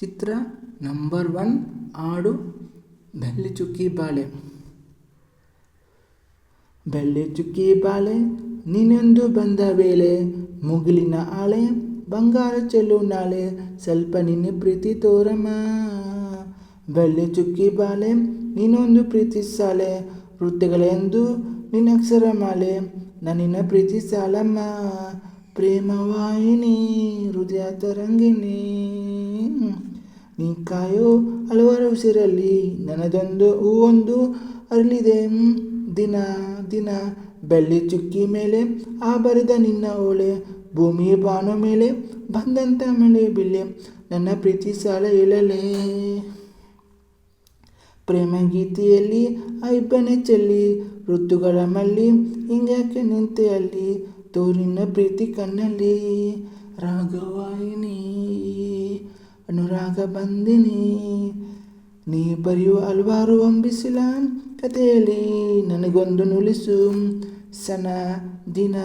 ಚಿತ್ರ number one ಹಾಡು ಬೆಳ್ಳಿ ಚುಕ್ಕಿ ಬಾಳೆ. ಬೆಳ್ಳಿ ಚುಕ್ಕಿ ಬಾಳೆ ನೀನೊಂದು ಬಂದ ವೇಳೆ, ಮುಗಿಲಿನ ಆಳೆ, ಬಂಗಾರ ಚೆಲ್ಲು ನಾಳೆ, ಸ್ವಲ್ಪ ನಿನ್ನ ಪ್ರೀತಿ ತೋರಮ್ಮ. ಬೆಳ್ಳಿ ಚುಕ್ಕಿ ಬಾಳೆ ನೀನೊಂದು ಪ್ರೀತಿ ಸಾಲೆ, ವೃತ್ತಿಗಳೆಂದು ನಿನ್ನ ಅಕ್ಷರ ಮಾಲೆ, ನನ್ನಿನ ಪ್ರೀತಿ ಸಾಲಮ್ಮ. ಪ್ರೇಮವಾಹಿನಿ, ಹೃದಯ ತರಂಗಿಣಿ. ನೀ ಕಾಯೋ ಹಲವಾರು ಉಸಿರಲ್ಲಿ ನನ್ನದೊಂದು ಹೂವೊಂದು ಅರಳಿದೆ. ದಿನ ದಿನ ಬೆಳ್ಳಿ ಚುಕ್ಕಿ ಮೇಲೆ, ಆ ಬರೆದ ನಿನ್ನ ಓಳೆ ಭೂಮಿ ಬಾನು ಮೇಲೆ ಬಂದಂಥ ಮಳೆ ಬಿಳೆ, ನನ್ನ ಪ್ರೀತಿ ಸಾಲ ಹೇಳಲೇ. ಪ್ರೇಮ ಗೀತೆಯಲ್ಲಿ ಆ ಇಬ್ಬನೇ ಚೆಲ್ಲಿ, ಋತುಗಳ ಮಲ್ಲಿ, ಹಿಂಗ್ಯಾಕೆ ನಿಂತೆ ಅಲ್ಲಿ, ತೋರಿನ ಪ್ರೀತಿ ಕಣ್ಣಲ್ಲಿ. ರಾಗವಾಹಿನಿ ಅನುರಾಗ ಬಂದಿನಿ ನೀ ಬರೆಯುವ ಹಲವಾರು ಅಂಬಿಸಿಲ ಕಥೆಯಲ್ಲಿ ನನಗೊಂದು ನುಲಿಸು ಸನ ದಿನ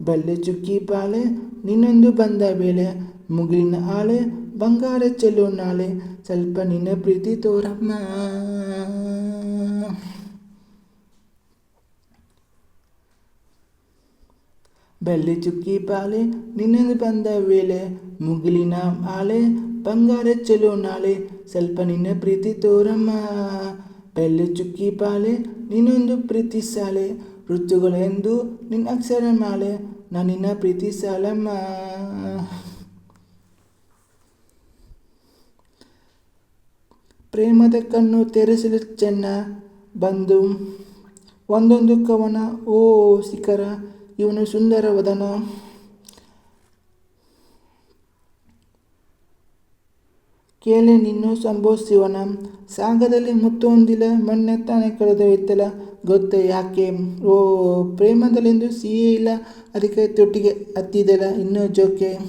ಬಲ್ಲೆ ಚುಕ್ಕಿ ಬಾಳೆ ನಿನ್ನೊಂದು ಬಂದ ವೇಳೆ ಮುಗಿಲಿನ ಆಳೆ ಬಂಗಾರ ಚೆಲ್ಲೋ ನಾಳೆ ಸ್ವಲ್ಪ ನಿನ್ನ ಪ್ರೀತಿ ತೋರಮ್ಮ ಬೆಳ್ಳಿ ಚುಕ್ಕಿ ಬಾಳೆ ನಿನ್ನೊಂದು ಬಂದ ವೇಳೆ ಮುಗಿಲಿನ ಆಳೆ ಬಂಗಾರ ಚಲೋ ನಾಳೆ, ಸ್ವಲ್ಪ ನಿನ್ನ ಪ್ರೀತಿ ತೋರಮ್ಮ. ಪೆಲ್ಲೆ ಚುಕ್ಕಿ ಪಾಲೆ ನಿನ್ನೊಂದು ಪ್ರೀತಿ ಸಾಲೆ. ಋತುಗಳೆಂದು ನಿನ್ನ ಅಕ್ಷರ ಮಾಲೆ ನಾನು ನಿನ್ನ ಪ್ರೀತಿ ಸಾಲಮ್ಮ. ಪ್ರೇಮದ ಕಣ್ಣು ತೆರೆಸಲು ಚೆನ್ನ, ಬಂದು ಒಂದೊಂದು ಕವನ, ಓ ಶಿಖರ, ಇವನು ಸುಂದರ ವದನ. ಕೇಳೆ ನಿನ್ನೂ ಸಂಭವಿಸಿವನ ಸಾಗದಲ್ಲಿ ತಾನೇ ಕಳೆದ ಇತ್ತಲ ಗೊತ್ತೇ ಯಾಕೆ? ಓ ಪ್ರೇಮದಲ್ಲೆಂದು ಸಿಹಿ ಇಲ್ಲ. ಅದಕ್ಕೆ ತೊಟ್ಟಿಗೆ ಹತ್ತಿದಲ್ಲ ಇನ್ನೂ ಜೋಕೆ.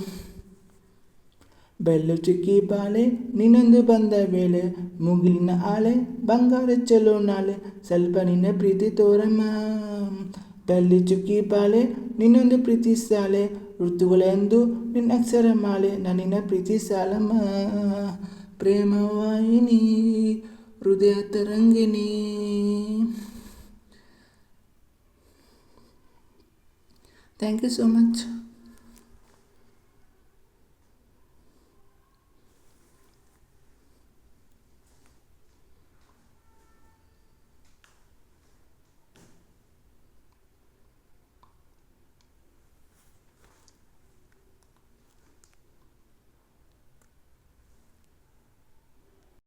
ಬೆಳ್ಳು ಚುಕ್ಕಿ ಬಾಳೆ, ನಿನ್ನೊಂದು ಬಂದ ವೇಳೆ ಮುಗಿಲಿನ ಆಳೆ, ಬಂಗಾರ ಚೆಲ್ಲೋ ನಾಳೆ. ಸ್ವಲ್ಪ ನಿನ್ನ ಪ್ರೀತಿ ತೋರಮ್ಮ. ಬೆಳ್ಳಿ ಚುಕ್ಕಿ ಬಾಳೆ, ನಿನ್ನೊಂದು ಪ್ರೀತಿ ಸಾಲೆ ಋತುಗಳೆಂದು ನಿನ್ನ ಅಕ್ಷರ ಮಾಲೆ ನನ್ನಿನ ಪ್ರೀತಿ ಸಾಲಮ್ಮ ಪ್ರೇಮವಾಹಿನಿ ಹೃದಯ ತರಂಗಿಣಿ ಥ್ಯಾಂಕ್ ಯು ಸೋ ಮಚ್